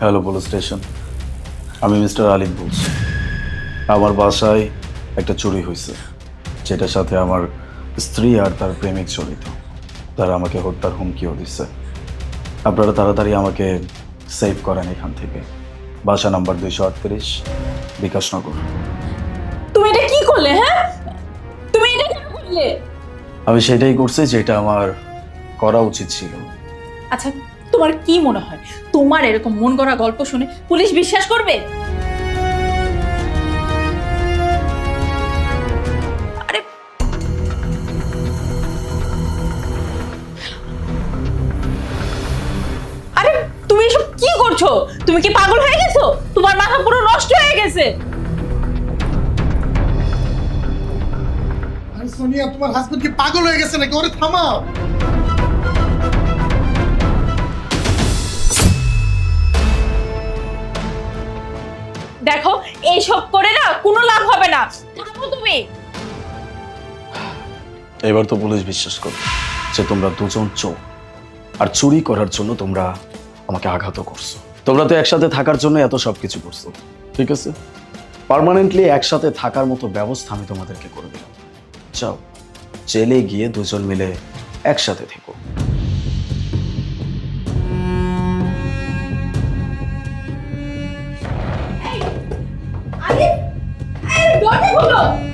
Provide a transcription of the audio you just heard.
Hello police station. আমি mister Alif বলছি। আমার বাসায় একটা চুরি হয়েছে যেটার সাথে আমার স্ত্রী আর তার প্রেমিক জড়িত। তারা আমাকে হত্যার হুমকিও দিচ্ছে আপনারা তাড়াতাড়ি আমাকে সেভ করেন এখান থেকে। বাসা নাম্বার দুইশো আটত্রিশ বিকাশনগর। তুমি এটা কি করলে হ্যাঁ? তুমি এটা কেন করলে? আমি সেটাই করছি যেটা আমার করা উচিত ছিল। আচ্ছা তোমার কি মনে হয়? তোমার এরকম মন গড়া গল্প শুনে পুলিশ বিশ্বাস করবে? আরে তুমি কি করছ? তুমি কি পাগল হয়ে গেছো? তোমার মাথা পুরো নষ্ট হয়ে গেছে। সোনিয়া, তোমার হাজবেন্ড কি পাগল হয়ে গেছে নাকি? ওরে থামাও। দেখো, এইসব করে না কোনো লাভ হবে না। থামো তুমি। এবার তো পুলিশ বিশ্বাস করবে যে তোমরা দুজন চোর আর চুরি করার জন্য তোমরা আমাকে আঘাত করছ। তোমরা তো একসাথে থাকার জন্য এত সব কিছু করছ, ঠিক আছে? পার্মানেন্টলি একসাথে থাকার মতো ব্যবস্থা আমি তোমাদেরকে করে দিলাম। যাও, জেলে গিয়ে দুজন মিলে একসাথে থেকো। 等等